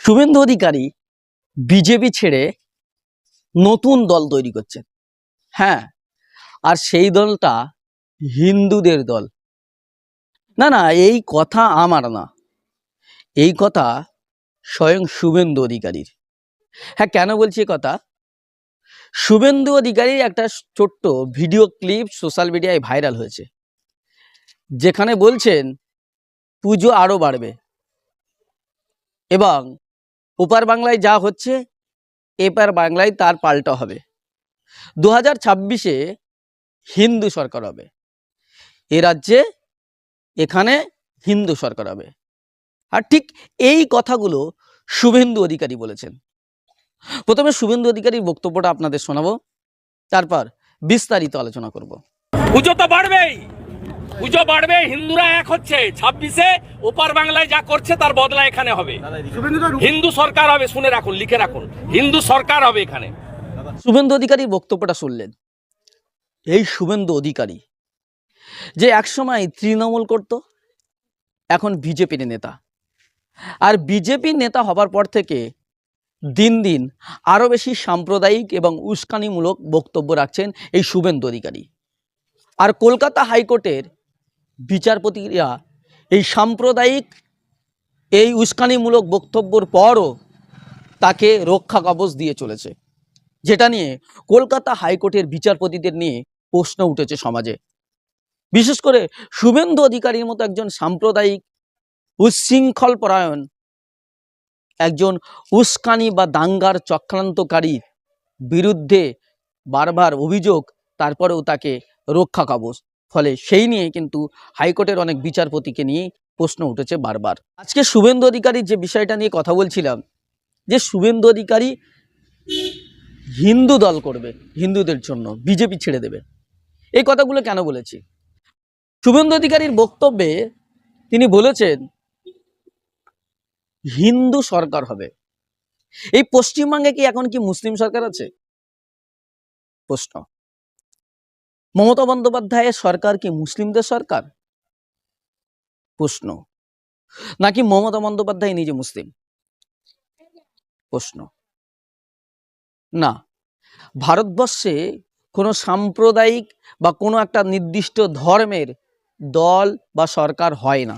Suvendu Adhikari BJP ছেড়ে নতুন দল তৈরি করছেন হ্যাঁ আর সেই দলটা হিন্দুদের দল। না না, এই কথা আমার না। এই কথা স্বয়ং শুভেন্দু অধিকারীর। হ্যাঁ কেন বলছি কথা? শুভেন্দু অধিকারীর একটা ছোট্ট ভিডিও ক্লিপ সোশ্যাল মিডিয়ায় ভাইরাল হয়েছে। যেখানে বলছেন, পুজো আরও বাড়বে। এবং ওপার বাংলায় যা হচ্ছে, এপার বাংলায় তার পাল্টা হবে। দু হাজার ছাব্বিশে হিন্দু সরকার হবে। এ রাজ্যে এখানে হিন্দু সরকার হবে। আর ঠিক এই কথাগুলো শুভেন্দু অধিকারী বলেছেন। প্রথমে শুভেন্দু অধিকারীর বক্তব্যটা আপনাদের শোনাবো, তারপর বিস্তারিত আলোচনা করব। পুজো তো বাড়বেই! পুজো বাড়বে হিন্দুরা এক হচ্ছে। ছাব্বিশে ওপার বাংলায় যা করছে তার বদলা এখানে হবে। হিন্দু সরকার হবে শুনে রাখুন লিখে রাখুন। হিন্দু সরকার হবে এখানে। শুভেন্দু অধিকারী বক্তব্যটা শুনলেন। এই শুভেন্দু অধিকারী যে একসময় তৃণমূল করত এখন বিজেপির নেতা। আর বিজেপির নেতা হবার পর থেকে দিন দিন আরও বেশি সাম্প্রদায়িক এবং উস্কানিমূলক বক্তব্য রাখছেন এই শুভেন্দু অধিকারী। আর কলকাতা হাইকোর্টের বিচারপতিরা এই সাম্প্রদায়িক, এই উস্কানিমূলক বক্তব্যর পরও তাকে রক্ষা কবচ দিয়ে চলেছে। যেটা নিয়ে কলকাতা হাইকোর্টের বিচারপতিদের নিয়ে প্রশ্ন উঠেছে সমাজে। বিশেষ করে শুভেন্দু অধিকারীর মতো একজন সাম্প্রদায়িক উচ্ছৃঙ্খল পরায়ণ, একজন উস্কানি বা দাঙ্গার চক্রান্তকারীর বিরুদ্ধে বারবার অভিযোগ, তারপরেও তাকে রক্ষা কবচ ফলে সেই নিয়ে কিন্তু হাইকোর্টের অনেক বিচারপতিকে নিয়ে প্রশ্ন উঠেছে বারবার। আজকে শুভেন্দু অধিকারীর যে বিষয়টা নিয়ে কথা বলছিলাম, যে শুভেন্দু অধিকারী হিন্দু দল করবে, হিন্দুদের জন্য, বিজেপি ছেড়ে দেবে, এই কথাগুলো কেন বলেছি? শুভেন্দু অধিকারীর বক্তব্যে তিনি বলেছেন, হিন্দু সরকার হবে। এই পশ্চিমবঙ্গে কি এখন কি মুসলিম সরকার আছে? প্রশ্ন। মমতা বন্দ্যোপাধ্যায়ের সরকার কি মুসলিমদের সরকার? প্রশ্ন। নাকি মমতা বন্দ্যোপাধ্যায় নিজে মুসলিম? প্রশ্ন। না। ভারতবর্ষে কোনো সাম্প্রদায়িক বা কোনো একটা নির্দিষ্ট ধর্মের দল বা সরকার হয় না।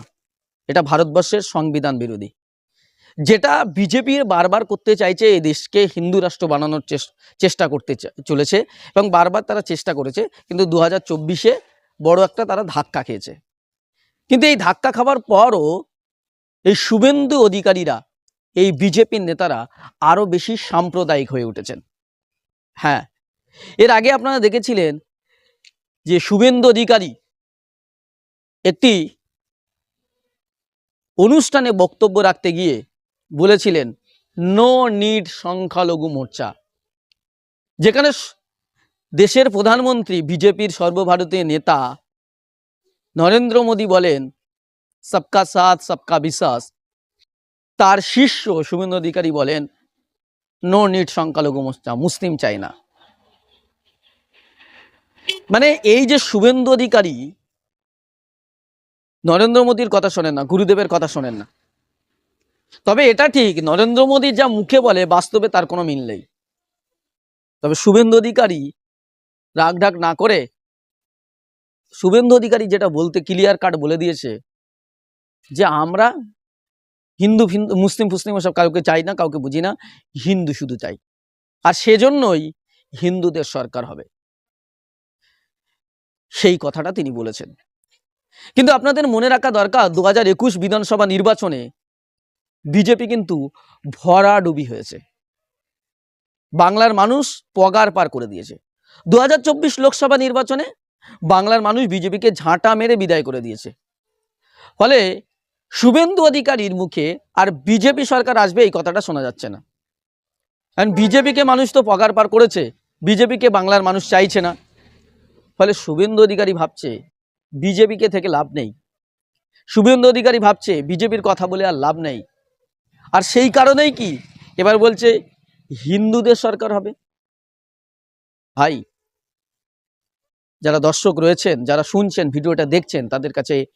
এটা ভারতবর্ষের সংবিধান বিরোধী। যেটা বিজেপি বারবার করতে চাইছে এই দেশকে হিন্দু রাষ্ট্র বানানোর চেষ্টা করতে চলেছে এবং বারবার তারা চেষ্টা করেছে, কিন্তু দু হাজার চব্বিশে বড় একটা তারা ধাক্কা খেয়েছে। কিন্তু এই ধাক্কা খাবার পরও এই শুভেন্দু অধিকারীরা, এই বিজেপির নেতারা আরও বেশি সাম্প্রদায়িক হয়ে উঠেছেন। হ্যাঁ এর আগে আপনারা দেখেছিলেন যে শুভেন্দু অধিকারী একটি অনুষ্ঠানে বক্তব্য রাখতে গিয়ে বলেছিলেন, নো নিড সংখ্যালঘু মোর্চা। যেখানে দেশের প্রধানমন্ত্রী, বিজেপির সর্বভারতীয় নেতা নরেন্দ্র মোদী বলেন, সবকা সাথ, সবকা বিশ্বাস। তার শিষ্য শুভেন্দু অধিকারী বলেন, নো নিড সংখ্যালঘু মোর্চা, মুসলিম চাই না। মানে এই যে শুভেন্দু অধিকারী, নরেন্দ্র মোদীর কথা শোনেন না, গুরুদেবের কথা শোনেন না। তবে এটা ঠিক, নরেন্দ্র মোদী যা মুখে বলে বাস্তবে তার কোনো মিল নেই। তবে শুভেন্দু অধিকারী রাগ ঢাক না করে, শুভেন্দু অধিকারী যেটা বলতে ক্লিয়ার কাট বলে দিয়েছে, যে আমরা হিন্দু ফিন্দু মুসলিম ফুসলিম ওসব কাউকে চাই না, কাউকে বুঝি না, হিন্দু শুধু চাই। আর সেজন্যই হিন্দুদের সরকার হবে। সেই কথাটা তিনি বলেছেন। কিন্তু আপনাদের মনে রাখা দরকার, দু হাজার একুশ বিধানসভা নির্বাচনে বিজেপি কিন্তু ভরাডুবি হয়েছে। বাংলার মানুষ পগার পার করে দিয়েছে। দু হাজার চব্বিশ লোকসভা নির্বাচনে বাংলার মানুষ বিজেপিকে ঝাঁটা মেরে বিদায় করে দিয়েছে। ফলে শুভেন্দু অধিকারীর মুখে আর বিজেপি সরকার আসবে এই কথাটা শোনা যাচ্ছে না। কারণ বিজেপিকে মানুষ তো পগার পার করেছে, বিজেপিকে বাংলার মানুষ চাইছে না। ফলে শুভেন্দু অধিকারী ভাবছে, বিজেপিকে থেকে লাভ নেই। শুভেন্দু অধিকারী ভাবছে, বিজেপির কথা বলে আর লাভ নেই। আর সেই কারণেই কি? এবার বলছে, হিন্দুদের সরকার হবে। ভাই, যারা দর্শক রয়েছেন, যারা শুনছেন, ভিডিওটা দেখছেন, তাদের কাছে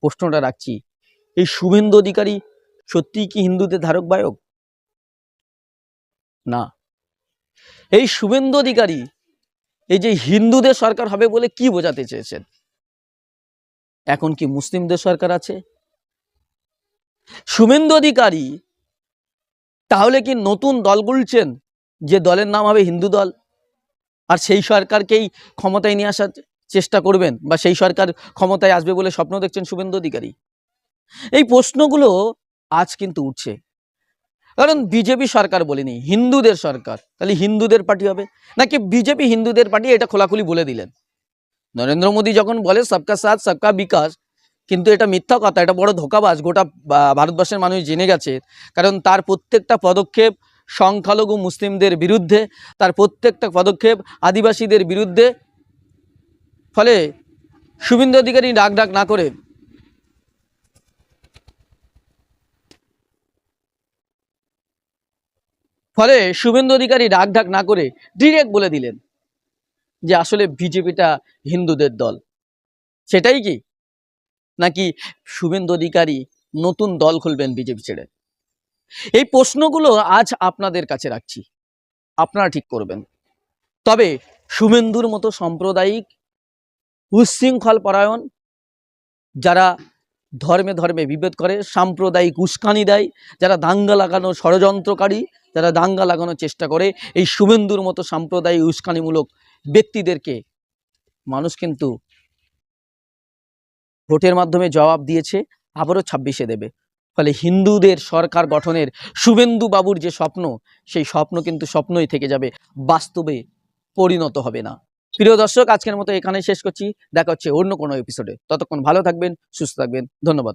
প্রশ্নটা রাখছি। এই শুভেন্দু অধিকারী সত্যিই কি হিন্দুদের ধারক বায়ক? না। এই শুভেন্দু অধিকারী, এই যে হিন্দুদের সরকার হবে বলে কি বোঝাতে চেয়েছেন? এখন কি মুসলিমদের সরকার আছে? শুভেন্দু অধিকারী তাহলে কি নতুন দল গুলছেন? যে দলের নাম হবে হিন্দু দল? আর সেই সরকারকেই ক্ষমতায় নিয়ে আসার চেষ্টা করবেন? বা সেই সরকার ক্ষমতায় আসবে বলে স্বপ্ন দেখছেন শুভেন্দু অধিকারী? এই প্রশ্নগুলো আজ কিন্তু উঠছে। কারণ বিজেপি সরকার বলেনি, হিন্দুদের সরকার। তাহলে হিন্দুদের পার্টি হবে? নাকি বিজেপি হিন্দুদের পার্টি? এটা খোলাখুলি বলে দিলেন। নরেন্দ্র মোদী যখন বলে, সবকা সাথ, সবকা বিকাশ। কিন্তু এটা মিথ্যা কথা, এটা বড় ধোকাবাজ। গোটা ভারতবর্ষের মানুষ জেনে গেছে। কারণ তার প্রত্যেকটা পদক্ষেপ সংখ্যালঘু মুসলিমদের বিরুদ্ধে, তার প্রত্যেকটা পদক্ষেপ আদিবাসীদের বিরুদ্ধে। ফলে শুভেন্দু অধিকারী ডাক ডাক না করে। ফলে শুভেন্দু অধিকারী ডাক ডাক না করে ডিরেক্ট বলে দিলেন যে আসলে বিজেপিটা হিন্দুদের দল। সেটাই কি? নাকি শুভেন্দু অধিকারী নতুন দল খুলবেন বিজেপি ছেড়ে? এই প্রশ্নগুলো আজ আপনাদের কাছে রাখছি। আপনারা ঠিক করবেন। তবে শুভেন্দুর মতো সাম্প্রদায়িক উচ্ছৃঙ্খল পরায়ণ, যারা ধর্মে ধর্মে বিভেদ করে, সাম্প্রদায়িক উস্কানি দেয়, যারা দাঙ্গা লাগানোর ষড়যন্ত্রকারী, যারা দাঙ্গা লাগানোর চেষ্টা করে, এই শুভেন্দুর মতো সাম্প্রদায়িক উস্কানিমূলক ব্যক্তিদেরকে মানুষ কিন্তু ভোটের মাধ্যমে জবাব দিয়েছে, আবারও ছাব্বিশে দেবে। ফলে হিন্দুদের সরকার গঠনের শুভেন্দু বাবুর যে স্বপ্ন, সেই স্বপ্ন কিন্তু স্বপ্নই থেকে যাবে, বাস্তবে পরিণত হবে না। প্রিয় দর্শক, আজকের মতো এখানে শেষ করছি। দেখা হচ্ছে অন্য কোনো এপিসোডে ততক্ষণ ভালো থাকবেন, সুস্থ থাকবেন। ধন্যবাদ।